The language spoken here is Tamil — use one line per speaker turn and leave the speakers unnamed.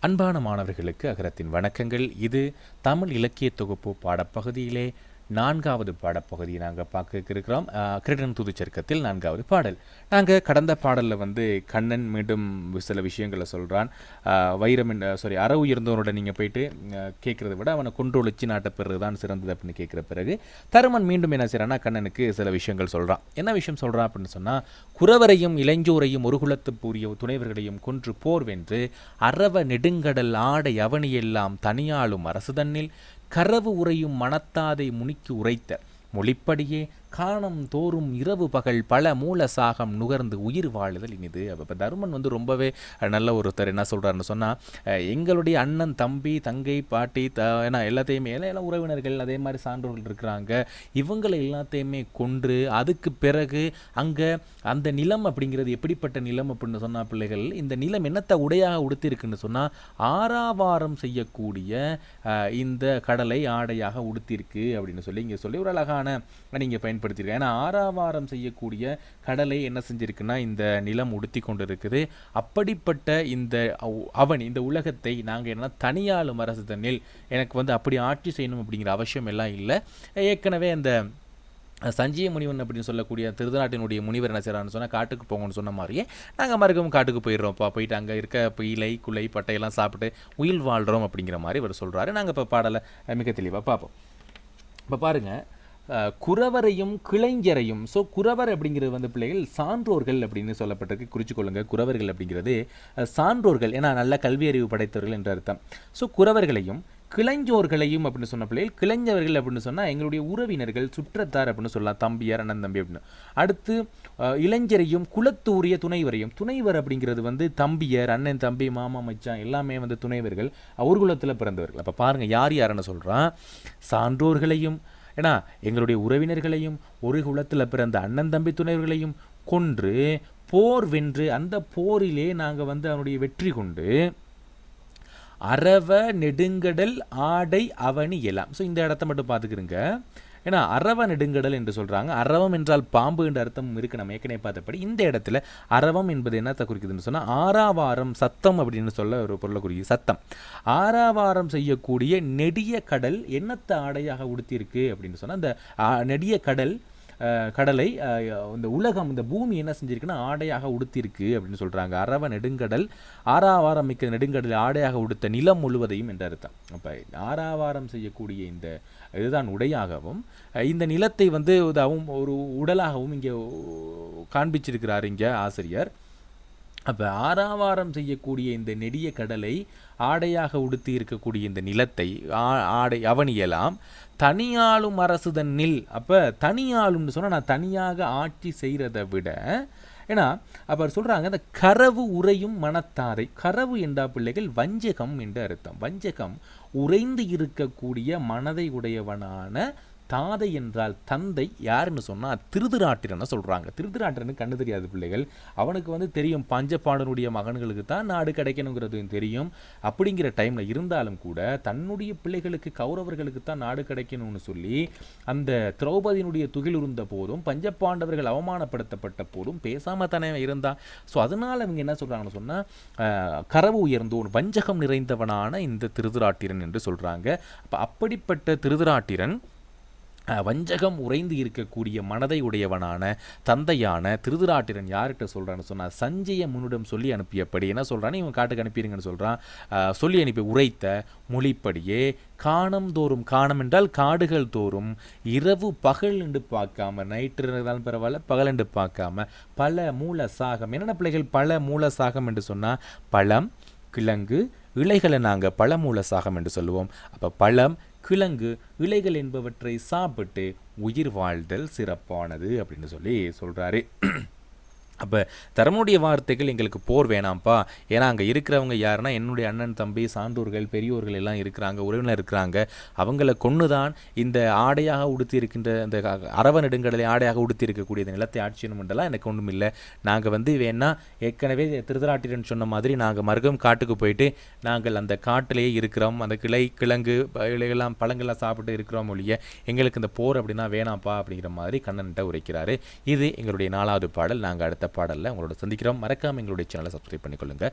அன்பான மாணவர்களுக்கு அகரத்தின் வணக்கங்கள். இது தமிழ் இலக்கிய தொகுப்பு பாடப்பகுதியிலே நான்காவது பாடப்பகுதியை நாங்கள் பார்க்க இருக்கிறோம். கிரீடன் துதுச்சர்க்கத்தில் நான்காவது பாடல். நாங்கள் கடந்த பாடலில் வந்து கண்ணன் மீண்டும் சில விஷயங்களை சொல்கிறான் வைரம் சாரி அற உயர்ந்தவனோட நீங்கள் போயிட்டு கேட்குறத விட அவனை கொன்றொழிச்சு நாட்ட பெறுறது தான் சிறந்தது அப்படின்னு கேட்குற பிறகு தருமன் மீண்டும் என்ன செய்கிறான்னா கண்ணனுக்கு சில விஷயங்கள் சொல்கிறான் என்ன விஷயம் சொல்கிறான் அப்படின்னு சொன்னால் குறவரையும் இளைஞ்சோரையும் ஒரு குலத்து துணைவர்களையும் கொன்று போர் வென்று அரவ நெடுங்கடல் ஆடை அவனியெல்லாம் தனியாளும் அரசு தன்னில் கரவு உறையும் மனத்தாதை முனிக்கு உரைத்த மொழிப்படியே காணம் தோறும் இரவு பகல் பல மூல சாகம் நுகர்ந்து உயிர் வாழுதல் இனிது. அப்போ தருமன் வந்து ரொம்பவே நல்ல ஒருத்தர் என்ன சொல்கிறாருன்னு சொன்னால் எங்களுடைய அண்ணன் தம்பி தங்கை பாட்டி த ஏன்னா எல்லாத்தையுமே எல்லாம் உறவினர்கள் அதே மாதிரி சான்றோர்கள் இருக்கிறாங்க. இவங்களை எல்லாத்தையுமே கொன்று அதுக்கு பிறகு அங்கே அந்த நிலம் அப்படிங்கிறது எப்படிப்பட்ட நிலம் அப்படின்னு சொன்னால் பிள்ளைகள் இந்த நிலம் என்னத்தை உடையாக உடுத்திருக்குன்னு சொன்னால் ஆறாவாரம் செய்யக்கூடிய இந்த கடலை ஆடையாக உடுத்திருக்கு அப்படின்னு சொல்லி இங்கே சொல்லி ஒரு அழகான நீங்கள் பயன்படுத்தியிருக்கேன் ஏன்னா ஆறாவாரம் செய்யக்கூடிய கடலை என்ன செஞ்சுருக்குன்னா இந்த நிலம் உடுத்தி கொண்டு இருக்குது அப்படிப்பட்ட இந்த அவன் இந்த உலகத்தை நாங்கள் என்னென்னா தனியாளும் அரசு தன்னில் எனக்கு வந்து அப்படி ஆட்சி செய்யணும் அப்படிங்கிற அவசியம் எல்லாம் இல்லை. ஏற்கனவே அந்த சஞ்சய முனிவன் அப்படின்னு சொல்லக்கூடிய திருதநாட்டினுடைய முனிவர் என்ன செய்கிறான்னு சொன்னால் காட்டுக்கு போங்கன்னு சொன்ன மாதிரியே நாங்கள் மறுக்கவும் காட்டுக்கு போயிடுறோம்ப்பா போயிட்டு அங்கே இருக்க இப்போ இலை குலை பட்டையெல்லாம் சாப்பிட்டு உயிர் வாழ்கிறோம் அப்படிங்கிற மாதிரி இவர் சொல்கிறாரு நாங்கள் இப்போ பாடலை மிக தெளிவாக பார்ப்போம். இப்போ பாருங்கள் குறவரையும் கிளைஞரையும். ஸோ குறவர் அப்படிங்கிறது வந்து பிள்ளைகள் சான்றோர்கள் அப்படின்னு சொல்லப்பட்டிருக்கு. குறிச்சு கொள்ளுங்க. குறவர்கள் அப்படிங்கிறது சான்றோர்கள். ஏன்னா நல்ல கல்வி அறிவு படைத்தவர்கள் என்ற அர்த்தம். ஸோ குறவர்களையும் கிளைஞ்சோர்களையும் அப்படின்னு சொன்ன பிள்ளைகள் கிளைஞ்சவர்கள் அப்படின்னு சொன்னால் எங்களுடைய உறவினர்கள் சுற்றத்தார் அப்படின்னு சொல்லலாம். தம்பியார் அண்ணன் தம்பி அப்படின்னு. அடுத்து இளைஞரையும் குலத்தூரிய துணைவரையும். துணைவர் அப்படிங்கிறது வந்து தம்பியர் அண்ணன் தம்பி மாமா மச்சான் எல்லாமே வந்து துணைவர்கள் அவர் குலத்தில் பிறந்தவர்கள். அப்போ பாருங்கள் யார் யாருன்னு சொல்கிறான் சான்றோர்களையும் ஏன்னா எங்களுடைய உறவினர்களையும் ஒரு குலத்தில் பிறந்த அண்ணன் தம்பி துணைவர்களையும் கொன்று போர் வென்று அந்த போரிலே நாங்கள் வந்து அவனுடைய வெற்றி கொண்டு அரவ நெடுங்கடல் ஆடை அவனி எல்லாம் ஸோ இந்த இடத்த மட்டும் பார்த்துக்கிறங்க ஏன்னா அரவ நெடுங்கடல் என்று சொல்கிறாங்க அரவம் என்றால் பாம்பு என்ற அர்த்தம் இருக்குது நம்ம ஏற்கனவே பார்த்தபடி இந்த இடத்துல அரவம் என்பது என்னத்தை குறிக்குதுன்னு சொன்னால் ஆறாவாரம் சத்தம் அப்படின்னு சொல்ல ஒரு பொருளை குறிக்குது. சத்தம். ஆறாவாரம் செய்யக்கூடிய நெடிய கடல் என்னத்தை ஆடையாக உடுத்தியிருக்கு அப்படின்னு சொன்னால் அந்த ஆ, நெடிய கடல் கடலை இந்த உலகம் இந்த பூமி என்ன செஞ்சிருக்குன்னா ஆடையாக உடுத்திருக்கு அப்படின்னு சொல்கிறாங்க அரவ நெடுங்கடல் ஆறாவாரம் மிக்க நெடுங்கடல் ஆடையாக உடுத்த நிலம் முழுவதையும் என்ற அர்த்தம். அப்போ ஆறாவாரம் செய்யக்கூடிய இந்த இதுதான் உடையாகவும் இந்த நிலத்தை வந்து இதாகவும் ஒரு உடலாகவும் இங்கே காண்பிச்சிருக்கிறார் இங்கே ஆசிரியர். அப்போ ஆறாவாரம் செய்யக்கூடிய இந்த நெடிய கடலை ஆடையாக உடுத்தி இருக்கக்கூடிய இந்த நிலத்தை ஆ- ஆடை அவனியலாம் தனியாளும் அரசு தன்னில் அப்போ தனியாளும்னு சொன்னால் நான் தனியாக ஆட்சி செய்கிறத விட ஏன்னா அவர் சொல்கிறாங்க அந்த கரவு உறையும் மனத்தாரை. கரவு என்றா பிள்ளைகள் வஞ்சகம் என்று அர்த்தம். வஞ்சகம் உறைந்து இருக்கக்கூடிய மனதை உடையவனான தாதை என்றால் தந்தை யாருன்னு சொன்னால் திருதுராட்டிரனை சொல்கிறாங்க திருதுராட்டிரனுக்கு கண்ணு தெரியாது பிள்ளைகள். அவனுக்கு வந்து தெரியும் பஞ்சபாண்டனுடைய மகன்களுக்கு தான் நாடு கிடைக்கணுங்கிறது தெரியும். அப்படிங்கிற டைமில் இருந்தாலும் கூட தன்னுடைய பிள்ளைகளுக்கு கௌரவர்களுக்கு தான் நாடு கிடைக்கணும்னு சொல்லி அந்த திரௌபதியினுடைய துகில் இருந்த போதும் பஞ்சபாண்டவர்கள் அவமானப்படுத்தப்பட்ட போதும் பேசாமல் தானே இருந்தான் ஸோ அதனால அவங்க என்ன சொல்கிறாங்கன்னு சொன்னால் கரவு உயர்ந்தோன் வஞ்சகம் நிறைந்தவனான இந்த திருதுராட்டிரன் என்று சொல்கிறாங்க அப்போ அப்படிப்பட்ட திருதுராட்டிரன் வஞ்சகம் உறைந்து இருக்கக்கூடிய மனதை உடையவனான தந்தையான திருதுராட்டிரன் யார்கிட்ட சொல்கிறான்னு சொன்னால் சஞ்சய முன்னிடம் சொல்லி அனுப்பியபடி. என்ன சொல்றான்னு இவன் காட்டுக்கு அனுப்பிடுங்கன்னு சொல்கிறான் சொல்லி அனுப்பி உரைத்த மொழிப்படியே காணம் தோறும் காணம் என்றால் காடுகள் தோறும் இரவு பகல் என்று பார்க்காம நைட்டு இருந்தாலும் பரவாயில்ல பகல் என்று பார்க்காம பல மூல சாகம். என்னென்ன பிள்ளைகள் பல மூல சாகம் என்று சொன்னால் பழம் கிழங்கு இலைகளை நாங்கள் பழமூல சாகம் என்று சொல்லுவோம். அப்போ பழம் கிழங்கு இலைகள் என்பவற்றை சாப்பிட்டு உயிர் வாழ்தல் சிறப்பானது அப்படின்னு சொல்லி சொல்கிறாரு அப்போ தரமுடைய வார்த்தைகள் எங்களுக்கு போர் வேணாம்ப்பா. ஏன்னா அங்கே இருக்கிறவங்க யாருன்னா என்னுடைய அண்ணன் தம்பி சான்றோர்கள் பெரியோர்கள் எல்லாம் இருக்கிறாங்க உறவினர் இருக்கிறாங்க. அவங்கள கொன்று தான் இந்த ஆடையாக உடுத்தி இருக்கின்ற இந்த அரவ நெடுங்கடலை ஆடையாக உடுத்தி இருக்கக்கூடிய இந்த நிலத்தை ஆட்சியணுமென்றெல்லாம் எனக்கு ஒன்றும் இல்லை. நாங்கள் வந்து வேணா ஏற்கனவே திருதராட்டிரன் சொன்ன மாதிரி நாங்கள் மருகம் காட்டுக்கு போயிட்டு நாங்கள் அந்த காட்டிலேயே இருக்கிறோம். அந்த கிளை கிழங்கு இலைகள்லாம் பழங்கள்லாம் சாப்பிட்டு இருக்கிறோம் ஒழிய எங்களுக்கு இந்த போர் அப்படின்னா வேணாம்ப்பா அப்படிங்கிற மாதிரி கண்ணன்ட்ட உரைக்கிறாரு. இது எங்களுடைய நாலாவது பாடல். நாங்கள் அடுத்த பாடலில் உங்களோட சந்திக்கிறோம். மறக்காமல் எங்களுடைய சேனலை சப்ஸ்கிரைப் பண்ணிக்கொள்ளுங்கள்